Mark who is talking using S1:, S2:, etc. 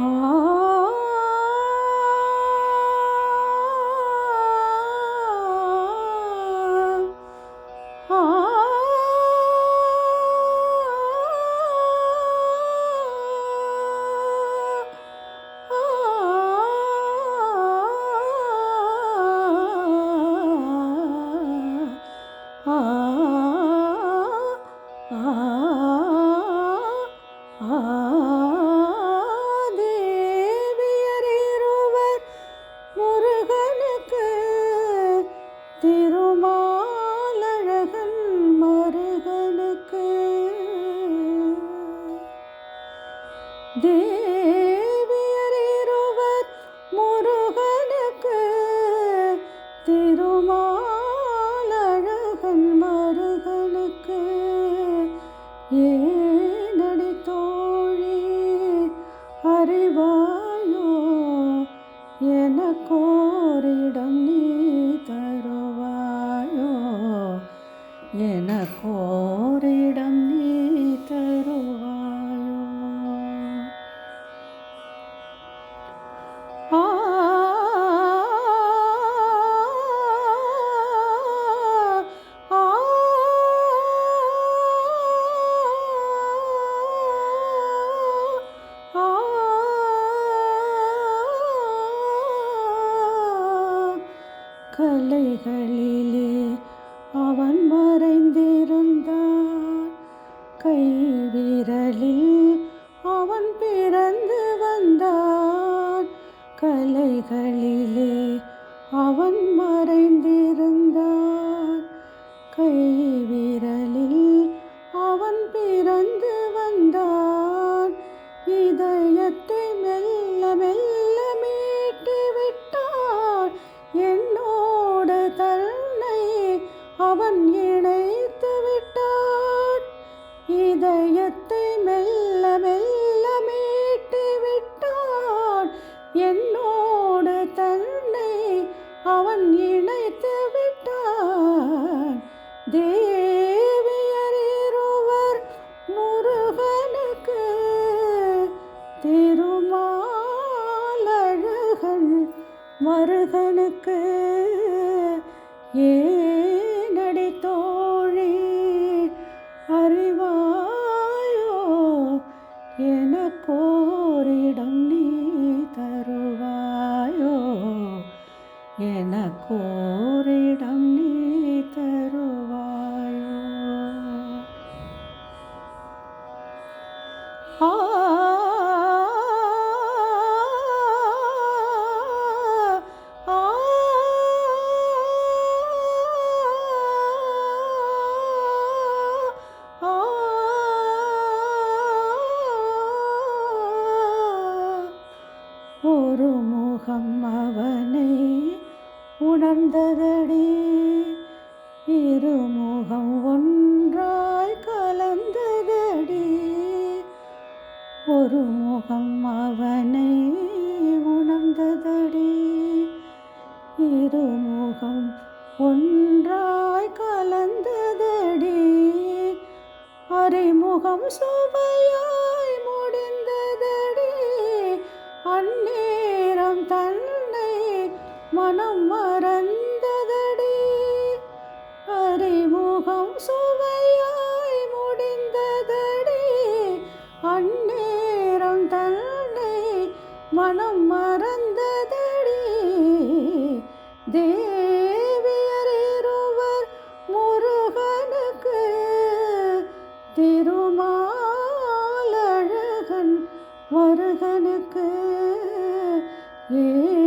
S1: தேவியரிருவர் மகனுக்கு திருமாலழகன் மருகனுக்கு. தேவியரிருவர் முருகனுக்கு திருமாலழகன் மருகனுக்கு. ஏ நடித்தோழி அறிவார் எனக்கோரிடம் நீ தருவாயோ? எனக்கோரிடம் நீ தருவாயோ கலைகளிலே அவன் மறைந்திருந்தான். கை விரலில் அவன் பிறந்து வந்தான். கலைகளிலே அவன் மறைந்திருந்தான். கை அவன் இணைத்து விட்டான். தேவியரிருவர் முருகனுக்கு திருமாலழகன் மருகனுக்கு. முகம் அவனை உணர்ந்ததடி. இருமுகம் ஒன்றாய் கலந்ததடி. ஒரு முகம் அவனை உணர்ந்ததடி. இருமுகம் ஒன்றாய் கலந்ததடி. அறிமுகம் சுவையாய் முடிந்ததடி. அன்னே மனம் மறந்ததடி. அறிமுகம் சுவையாய் முடிந்ததடி. அந்நேரம் தன்னை மனம் மறந்ததடி. தேவியரிருவர் முருகனுக்கு திருமாலழகன் மருகனுக்கு ஏ